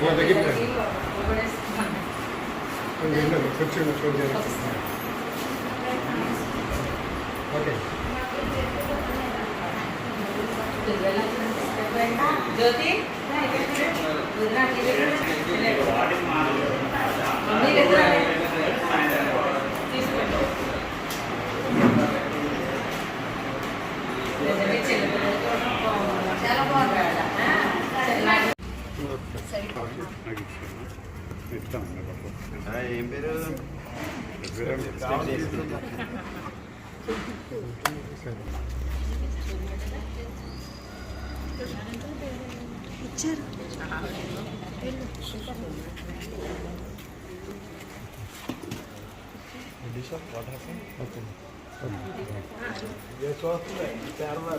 మా దగ్గర కొంచెం ఓకే జ్యోతి ఏం పేరు టాబ్లెట్ వేస్తారా బాగా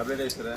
tablet ಐತರಾ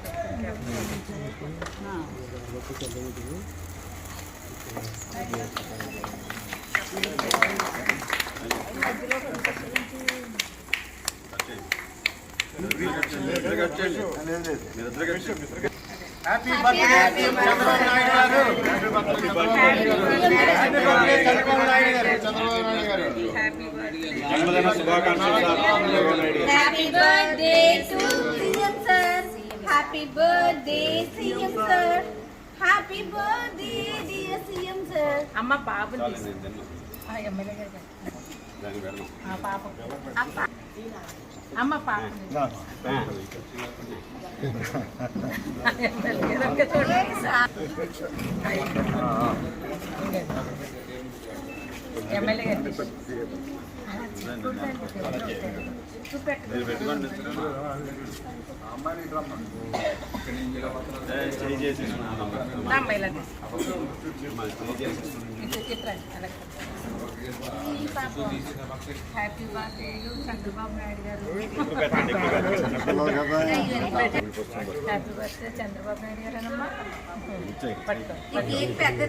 Happy birthday Chandrababu Naidu garu happy birthday Chandrababu Naidu garu Chandrababu Naidu గారు జన్మదిన శుభాకాంక్షలు Happy birthday CM sir. Happy birthday dear CM sir. అమ్మ బాబుని చాలు తీసు నేను తిన్నా. ఆ, ఎమ్మెల్యే గారు దానికి పెడదాం ఆ పాప అమ్మ పాప ఎమ్మెల్యే గారు ఒక్క చూడండి happy birthday Chandrababu Naidu garu. Happy birthday Chandrababu Naidu గారు అనమ్మా. పట్టుకో. ఈ కేక్ పెద్ద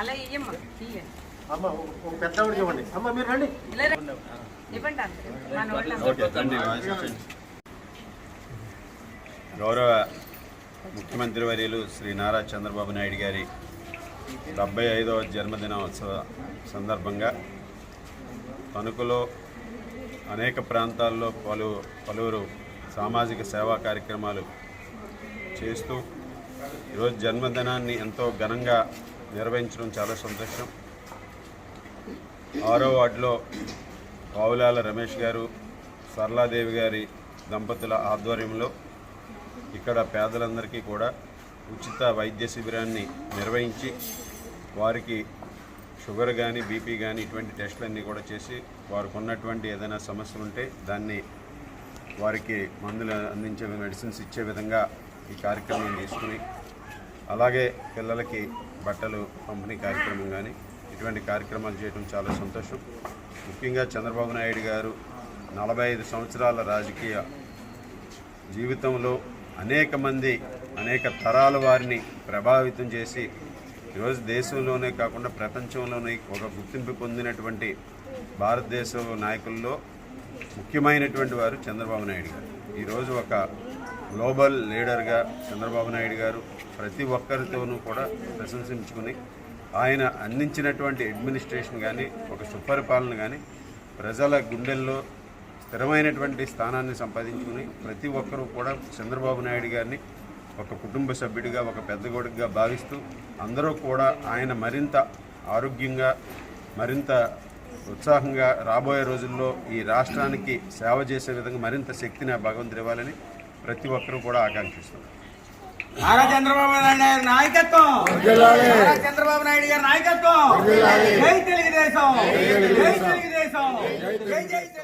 అలా ఇయ్యమ్మా అమ్మ ఒక ఇవ్వండి. అమ్మ మీరు రండి. గౌరవ ముఖ్యమంత్రి వర్యులు శ్రీ నారా చంద్రబాబు నాయుడు గారి డెబ్బై ఐదవ జన్మదినోత్సవ సందర్భంగా తణుకులో అనేక ప్రాంతాల్లో పలు పలువురు సామాజిక సేవా కార్యక్రమాలు చేస్తూ ఈరోజు జన్మదినాన్ని ఎంతో ఘనంగా నిర్వహించడం చాలా సంతోషం. ఆరో వార్డులో పావులాల రమేష్ గారు సరళాదేవి గారి దంపతుల ఆధ్వర్యంలో ఇక్కడ పేదలందరికీ కూడా ఉచిత వైద్య శిబిరాన్ని నిర్వహించి వారికి షుగర్ కానీ బీపీ కానీ ఇటువంటి టెస్టులన్నీ కూడా చేసి వారికి ఉన్నటువంటి ఏదైనా సమస్యలు ఉంటే దాన్ని వారికి మందులు అందించే మెడిసిన్స్ ఇచ్చే విధంగా ఈ కార్యక్రమం తీసుకుని అలాగే పిల్లలకి బట్టలు పంపిణీ కార్యక్రమం కానీ ఇటువంటి కార్యక్రమాలు చేయడం చాలా సంతోషం. ముఖ్యంగా చంద్రబాబు నాయుడు గారు నలభై ఐదు సంవత్సరాల రాజకీయ జీవితంలో అనేక మంది అనేక తరాల వారిని ప్రభావితం చేసి ఈరోజు దేశంలోనే కాకుండా ప్రపంచంలోనే ఒక గుర్తింపు పొందినటువంటి భారతదేశ నాయకుల్లో ముఖ్యమైనటువంటి వారు చంద్రబాబు నాయుడు గారు. ఈరోజు ఒక గ్లోబల్ లీడర్గా చంద్రబాబు నాయుడు గారు ప్రతి ఒక్కరితోనూ కూడా ప్రశంసించుకుని ఆయన అందించినటువంటి అడ్మినిస్ట్రేషన్ కానీ ఒక సుపరిపాలన కానీ ప్రజల గుండెల్లో స్థిరమైనటువంటి స్థానాన్ని సంపాదించుకుని ప్రతి ఒక్కరూ కూడా చంద్రబాబు నాయుడు గారిని ఒక కుటుంబ సభ్యుడిగా ఒక పెద్ద భావిస్తూ అందరూ కూడా ఆయన మరింత ఆరోగ్యంగా మరింత ఉత్సాహంగా రాబోయే రోజుల్లో ఈ రాష్ట్రానికి సేవ చేసే విధంగా మరింత శక్తిని ఆ భగవంతుడు ఇవ్వాలని ప్రతి ఒక్కరూ కూడా ఆకాంక్షిస్తున్నారు. నారా చంద్రబాబు నాయుడు గారి నాయకత్వం. నారా చంద్రబాబు నాయుడు గారి నాయకత్వం. జై తెలుగుదేశం. జై తెలుగుదేశం. జై జై తెలుగుదేశం.